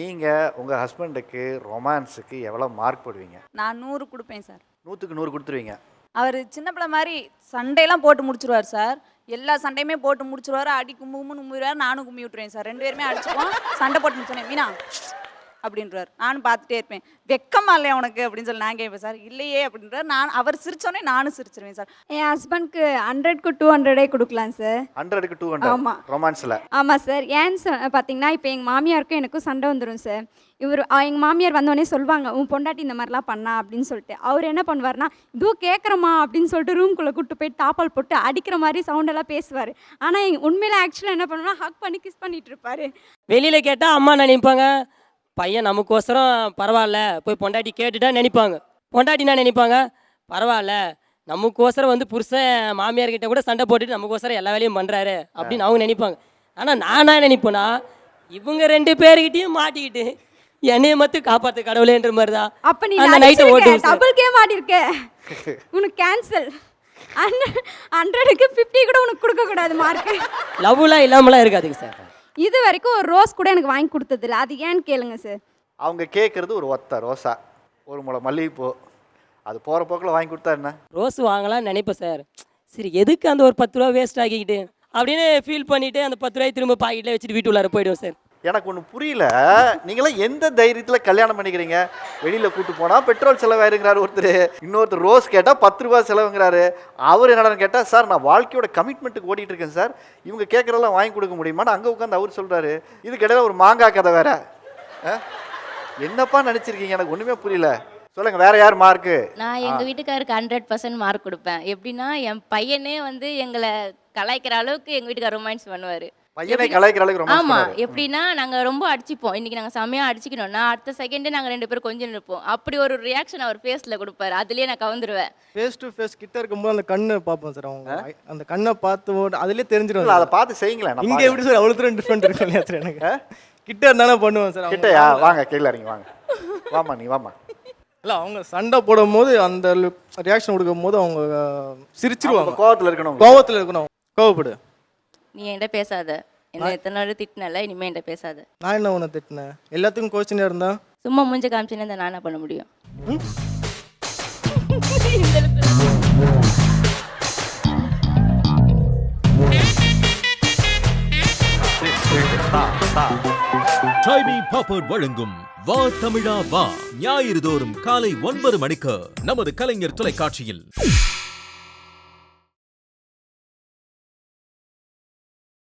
நீங்கள் உங்கள் ஹஸ்பண்டுக்கு ரொமான்ஸுக்கு எவ்வளோ மார்க் போடுவீங்க? நான் நூறு கொடுப்பேன் சார். நூற்றுக்கு நூறு கொடுத்துருவீங்க. அவர் சின்ன பிள்ளை மாதிரி சண்டையெல்லாம் போட்டு முடிச்சிருவார் சார். எல்லா சண்டையுமே போட்டு முடிச்சிருவாரு அடி கும்பு கும்புன்னு கும்பிடுவார் நானும் கும்பி விட்டுருவேன் சார். ரெண்டு பேருமே அடிச்சுக்குவோம் சண்டை போட்டு முடிச்சோன்னே மீனா அப்படின்றார். நானும் பார்த்துட்டே இருப்பேன். வெக்கமா இல்லையா உனக்கு? அப்படின்னு சொல்லி நான் கேட்பேன் சார் இல்லையே அப்படின்றார். நான் அவர் சிரிச்சோன்னே நானும் சிரிச்சிருவேன் சார். என் ஹஸ்பண்ட்க்கு ஹண்ட்ரட்க்கு டூ ஹண்ட்ரடே கொடுக்கலாம் சார் ஹண்ட்ரடுக்கு டூ ஆமா. ஹண்ட்ரட் ரொமான்ஸில் ஆமாம் சார் ஏன்னு சொ பார்த்தீங்கன்னா இப்போ எங்கள் மாமியாருக்கும் எனக்கும் சண்டை வந்துடும் சார் இவர் எங்கள் மாமியார் வந்தோடனே சொல்லுவாங்க உன் பொண்டாட்டி இந்த மாதிரிலாம் பண்ணா அப்படின்னு சொல்லிட்டு. அவர் என்ன பண்ணுவார்னா இதோ கேட்குறமா அப்படின்னு சொல்லிட்டு ரூம்குள்ளே கூட்டு போய் தாப்பால் போட்டு அடிக்கிற மாதிரி சவுண்டெல்லாம் பேசுவார். ஆனால் உண்மையில ஆக்சுவலாக என்ன பண்ணுவோம்னா ஹக் பண்ணி கிஸ் பண்ணிட்டு இருப்பாரு. வெளியில் கேட்டால் அம்மா நினைப்பாங்க? பையன் நமக்கோசரம் பரவாயில்ல போய் பொண்டாட்டி கேட்டுட்டா நினைப்பாங்க. பொண்டாட்டி என்ன நினைப்பாங்க? பரவாயில்ல நமக்கோசரம் வந்து புருஷன் மாமியார் கிட்ட கூட சண்டை போட்டுட்டு நமக்கோசரம் எல்லா வேலையும் பண்ணுறாரு அப்படின்னு அவங்க நினைப்பாங்க. ஆனால் நானா நினைப்பேனா இவங்க ரெண்டு பேர்கிட்டயும் மாட்டிக்கிட்டு என்னைய மட்டும் காப்பாற்று கடவுளேன்ற மாதிரி தான் அப்போ நீ அந்த நைட்டை ஓட்டுவோம் சார் டபுள் கேம் ஆடி இருக்க உனக்கு கேன்சல் ஹண்ட்ரடுக்கு ஃபிஃப்டி கூட உனக்கு கொடுக்கக்கூடாது மார்க்கு லவ்லாம் இல்லாமலாம் இருக்காதுங்க சார் இது வரைக்கும் ஒரு ரோஸ் கூட எனக்கு வாங்கி கொடுத்ததில்ல. அது ஏன்னு கேளுங்க சார் அவங்க கேட்குறது ஒரு ஒத்த ரோசா ஒரு முளை மல்லிகைப்பூ. அது போகிற போக்கில் வாங்கி கொடுத்தா என்ன? ரோஸ் வாங்கலாம்னு நினைப்பேன் சார் சரி எதுக்கு அந்த ஒரு பத்து ரூபா வேஸ்ட் ஆக்கிக்கிட்டு? அப்படின்னு ஃபீல் பண்ணிட்டு அந்த பத்து ரூபாய் திரும்ப பாக்கெட்டில் வச்சுட்டு வீட்டு உள்ளார போயிடுவோம் சார் எனக்கு ஒன்று புரியல. நீங்களாம் எந்த தைரியத்தில் கல்யாணம் பண்ணிக்கிறீங்க? வெளியில் கூட்டு போனால் பெட்ரோல் செலவாயிருங்கிறாரு ஒருத்தர். இன்னொருத்தர் ரோஸ் கேட்டால் பத்து ரூபா செலவுங்கிறாரு. அவர் என்னடான்னு கேட்டால் சார் நான் வாழ்க்கையோட கமிட்மெண்ட்டுக்கு ஓடிட்டு இருக்கேன் சார். இவங்க கேட்குறதெல்லாம் வாங்கி கொடுக்க முடியுமான்னு அங்கே உட்காந்து அவர் சொல்கிறாரு இதுக்கு இடையில ஒரு மாங்காய் கதை வேற. ஆ? என்னப்பா நினச்சிருக்கீங்க? எனக்கு ஒன்றுமே புரியல. சொல்லுங்க வேற யார் மார்க்கு நான் எங்க வீட்டுக்காருக்கு ஹண்ட்ரட் பர்சன்ட் மார்க் கொடுப்பேன். எப்படின்னா என் பையனே வந்து எங்களை கலாய்க்கிற அளவுக்கு எங்க வீட்டுக்கார் ரொமான்ஸ் பண்ணுவாரு. பையனை கலாய்க்கிற அளவுக்கு ஆமா. எப்படின்னா நாங்க ரொம்ப அடிச்சுப்போம். இன்னைக்கு நாங்க செமையா அடிச்சுக்கணும்னா அடுத்த செகண்டே நாங்க ரெண்டு பேரும் கொஞ்சம் இருப்போம் அப்படி ஒரு ரியாக்ஷன் அவர் ஃபேஸ்ல கொடுப்பாரு. அதுலயே நான் கவுந்துருவேன். ஃபேஸ் டு ஃபேஸ் கிட்ட இருக்கும்போது அந்த கண்ணை பார்ப்போம் சார் அவங்க. அந்த கண்ணை பார்த்து அதுலயே தெரிஞ்சிடும். அதை பார்த்து செய்யுங்களேன் இங்க. எப்படி சார் அவ்வளோ தூரம் டிஃப்ரெண்ட் இருக்கும் இல்லையா சார் எனக்கு? கிட்ட இருந்தானே பண்ணுவேன் சார் கிட்டயா? வாங்க கீழே இறங்கி வாங்க. வாமா நீ வாமா இல்ல அவங்க சண்டை போடும் போது அந்த ரியாக்ஷன் கொடுக்கும் போது அவங்க சிரிச்சிருவாங்க. கோவத்தில் இருக்கணும். கோவத்துல இருக்கணும். கோவப்படு. நீ என்கிட்ட பேசாத. என்ன எத்தனை நாள் திட்டினல இனிமே என்கிட்ட பேசாத. நான் என்ன உன்னை திட்டினேன்? எல்லாத்துக்கும் கோச்சினே இருந்தா? சும்மா மூஞ்ச காமிச்சுன்னு இருந்தா நான் என்ன பண்ண முடியும்? டைமி பாப்பர்ட் வழங்கும் வா தமிழா வா. ஞாயிறு தோறும் காலை ஒன்பது மணிக்கு நமது கலைஞர் தொலைக்காட்சியில்.